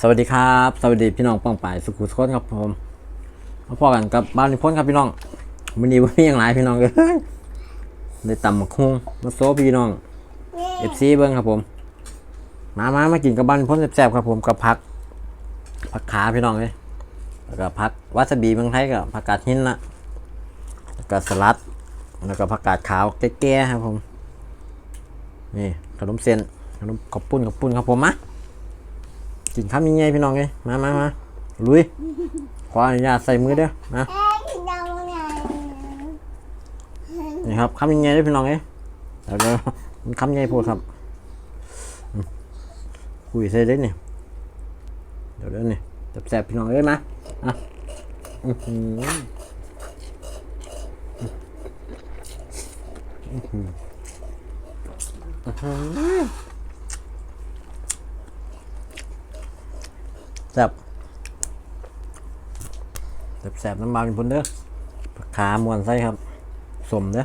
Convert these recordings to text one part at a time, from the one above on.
สวัสดีครับ สวัสดีพี่น้องป้องป่ายสุขุมสุขนครับผมมาพอกันกับบ้านนิพนธ์ครับพี่น้องวันนี้วันนี้ยังหลายพี่น้องเลยได้ตำมักฮุงมาโซพี่น้องเอฟซีเบิ้งครับผม มามามากินกับบ้านนิพนธ์แซ่บๆครับผมกับผักผักขาพี่น้องเลยแล้วก็ผักวาซาบิเมืองไทยกับผักกาดหินนะแล้วก็สลัด แล้วก็ผักกาดขาวแก่ๆครับผมนี่ขนมเส้นขนมขอบปุ้นขอบปุ้นครับผมมะ กินข้าวยังไงพี่น้องเอ้ยมามามาลุยขออนุญาตใส่มือเด้อนะนี่ครับข้าวยังไงเด้อพี่น้องเอ้ยเดี๋ยวมันข้าวยังไงพูดครับคุยใส่ได้เนี่ยเดี๋ยวเดี๋ยวนี่แซ่บๆพี่น้องเอ้ยมาอะอือหืออือหืออื้อหือ แซ่บแซ่บๆน้ำมันพุ่นเด้อขามวนไส้ครับสมเด้อ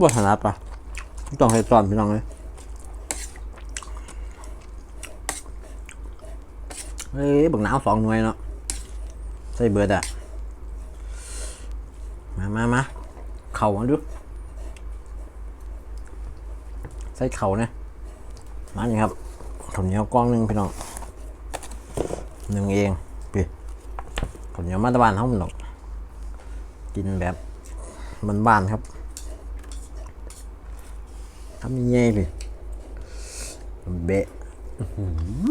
บ่ถนัดปะต้องให้ตอนพี่น้องเลยเฮ้ยบักหนาวสองหน่วยเนาะใส่เบิดอะมามามาเข่ามาดู ใส่เข่าเนี่ยมานี่ครับข้าวเหนียวกล้องหนึ่งพี่น้องหนึ่งเองปีข้าวเหนียวมาตะบานเขาหนอกกินแบบบ้านๆครับทำยังไงพี่เบะอื้อหื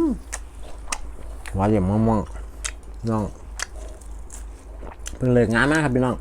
อหวานเหลี่ยมม่วงๆน้องเพิ่งเลิกงานมาครับพี่น้อง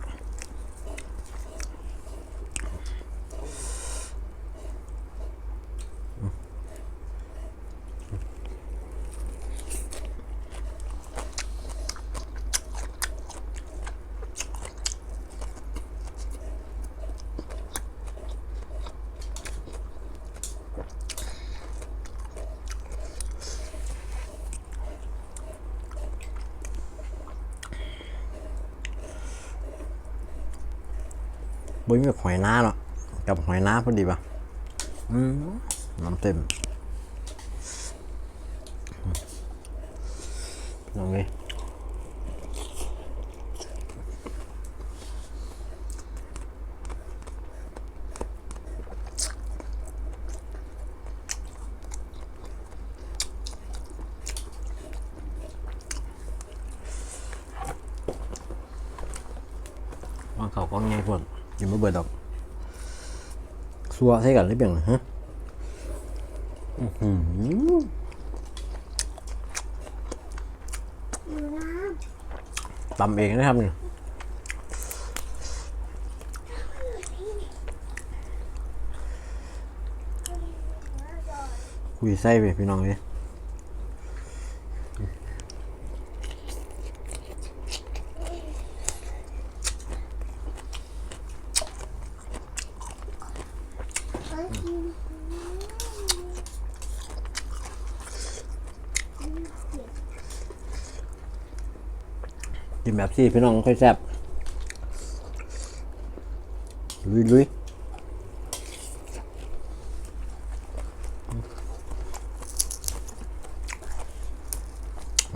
บุ้ยมีหอยน้าเนาะกับหอยน้าพอดีป่ะอืมน้ำเต็มลองดิวาเขาก็ง่ายพวก กินไม่เบิดดอกซัวใส่กันหรือเปล่าฮะอื้อหือตำเองนะครับนี่คุยไส้ไปพี่น้องเลย นแบบซี่พี่น้องค่อยแซ่บลุยลุย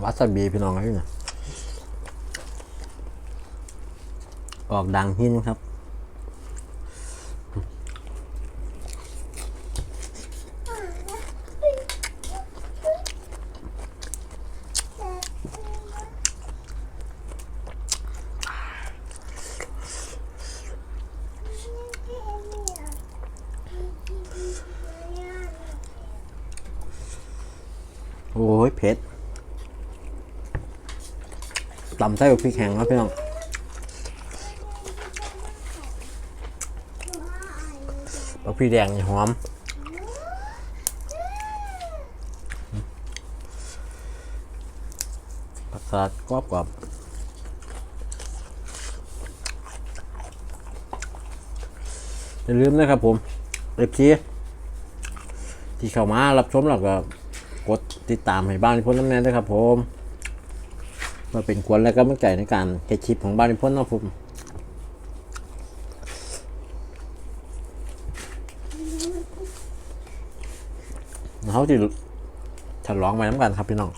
วาซาบีพี่น้องเลยนะออกดังหินครับ โอ้ยเผ็ดตำไส้กับพริกแห้งครับพี่น้องบักพริกแดงหอมผักสลัดกรอบกรอบอย่าลืมนะครับผมเอฟซีที่เข้ามารับชมแล้วก็ กดติดตามให้บ้านพ้นน้ำแน่ด้วครับผมมาเป็นควรแล้วก็มั่นใจในการแคชิปของบ้านพ้นนะผมเขาจะฉลองไปน้ำกันครับพี่น้อง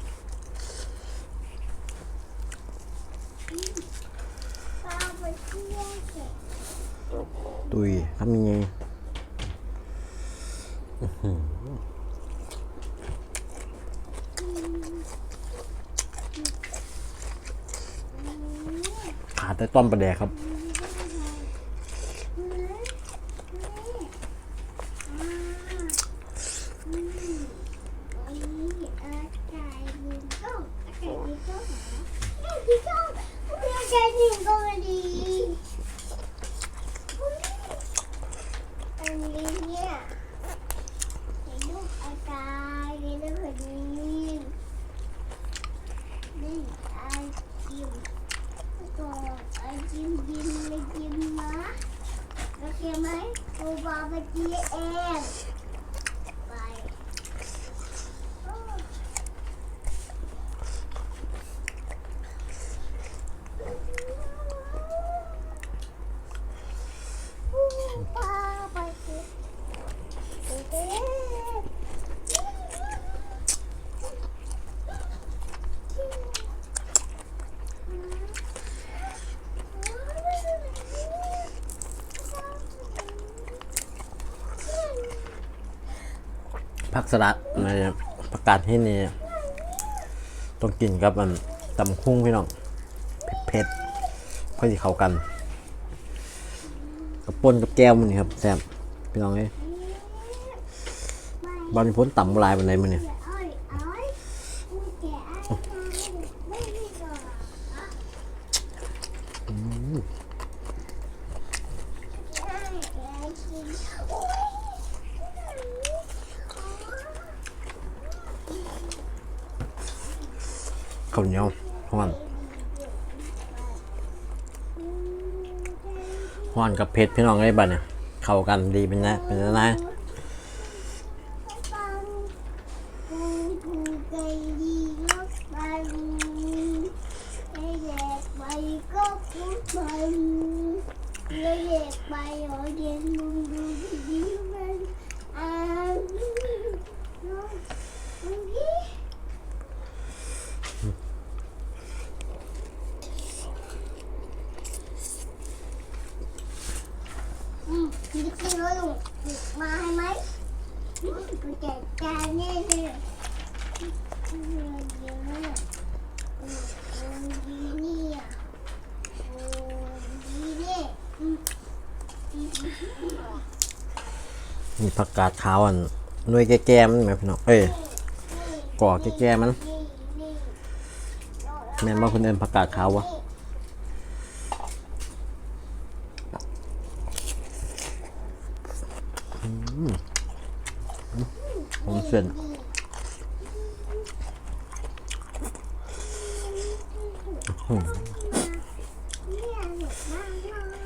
ตุยทำยังไง แต่ต้อมประแดกครับ อันนี้เนี่ยเป็นลูกอากายนี่ลูกคนนี้นี่ไอจิมก็ไอจิมยิมเลยจิมนะ โอเคไหมกูบอกไปจีเองไปโอ้ป้าไปจีเอง ผักสลัดในประกาศที่นี่ต้องกินกับมันตำคุ้งพี่น้องเผ็ดๆพอดีเข้ากัน กับปนกับแก้วมันนี่ครับแซ่บพี่น้องเอ้ยบอลพ้นต่ำลายบันไดมันเนี่ย อ้อยอ้อยกูแกะอ้อยมาไม่มีก่อนอะอ้อยอ้อยกินโอ้ย ข้าวเหนียวห้อนห้อนกับเผ็ดพี่น้องเอ้ยบัดเนี่ย เข้ากันดีเป็นนะเป็นนะปังกูกูใจดีก็ปังไอ้เด็กไปก็พูดปังไอ้เด็กไปหอเย็นมึงดูดีๆมันอ่าน้องมึงดิ อืมมีกินแล้วลุงมาให้ไหมอืมกูจัดการแน่เลยอืมเดี๋ยวนะอืมอืมดีนี่อะโอ้ดีเนี่ยอืมอืม มีผักกาดขาวอันหน่วยแก่ๆมันไหมพี่น้องเอ้ยก่อแก่ๆมันแม่นว่าคนเอินผักกาดขาววะอืมผมเส้นเนี่ยหนุกมากเลย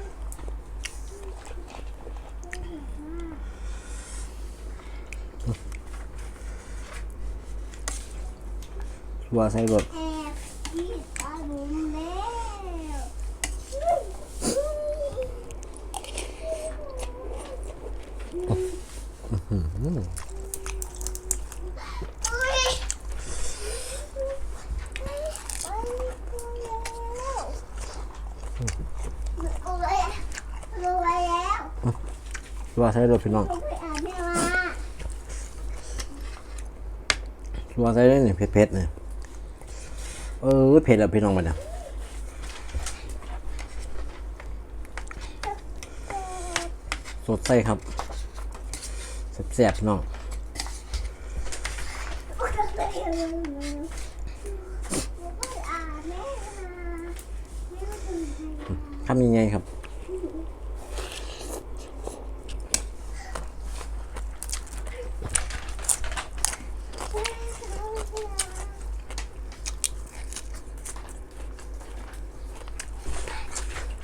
ชัวใส่รถแอบที่ตาบุ๋มแล้วรวยแล้วชัวใส่รถพี่น้องผมไปอ่านแม่มาชัวใส่ได้เนี่ยเผ็ดๆเนี่ย เออเผ็ดแล้วพี่น้องมันเนี่ยสดใส่ครับแซ่บๆพี่น้องผมไปอ่านแม่มาไม่รู้เป็นใครทำยังไงครับ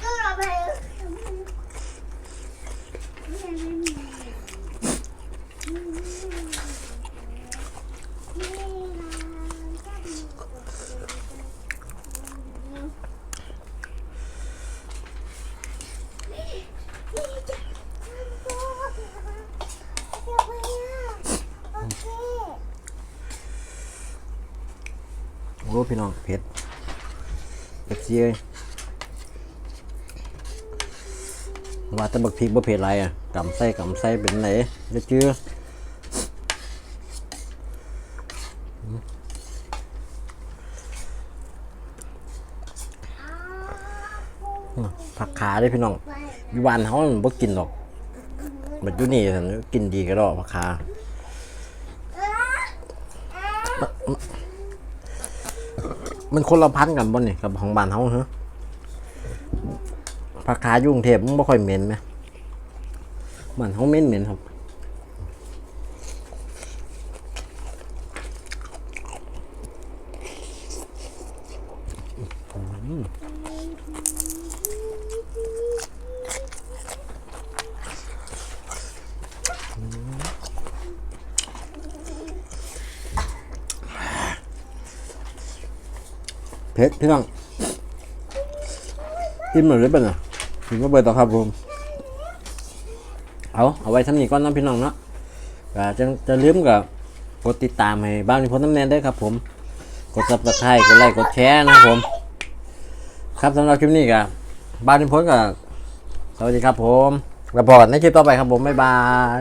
ก็เราไปโอเค อ้พี่น้องเผ็ดเผ็ดเสียเลยว่าแต่บักพริกบ่เผ็ดไรอะกำไส้กำไส้เป็นไหนเดี๋ยวเจือผักขาเด้พี่น้องอยู่บ้านเขาบ่กินหรอกบัดอยู่นี่ซั่นกินดีก็ดอกผักขา มันคนละพันกันบ่นี่กับของบ้านเฮาเหรอผักขายุ่งเทพมันบ่ค่อยเหม็นไหมบ้านเฮาเหม็นเหม็นครับ ผ็ดพี่น้องอิ่มหน่อยได้ป่ะน่ะถึงก็เบิดต่อครับผมเอาเอาไว้ทำนี้ก่อนนะพี่น้องเนาะก็จะจะลืมกับกดติดตามให้บ้านนิพนธ์น้ำแนนด้ครับ ผมกด subscribe กดไลค์กดแชร์นะครับผม ครับสำหรับคลิปนี้ก็บ้านนิพนธ์กับสวัสดีครับผมแล้วพบกันในคลิปต่อไปครับผมบ๊ายบาย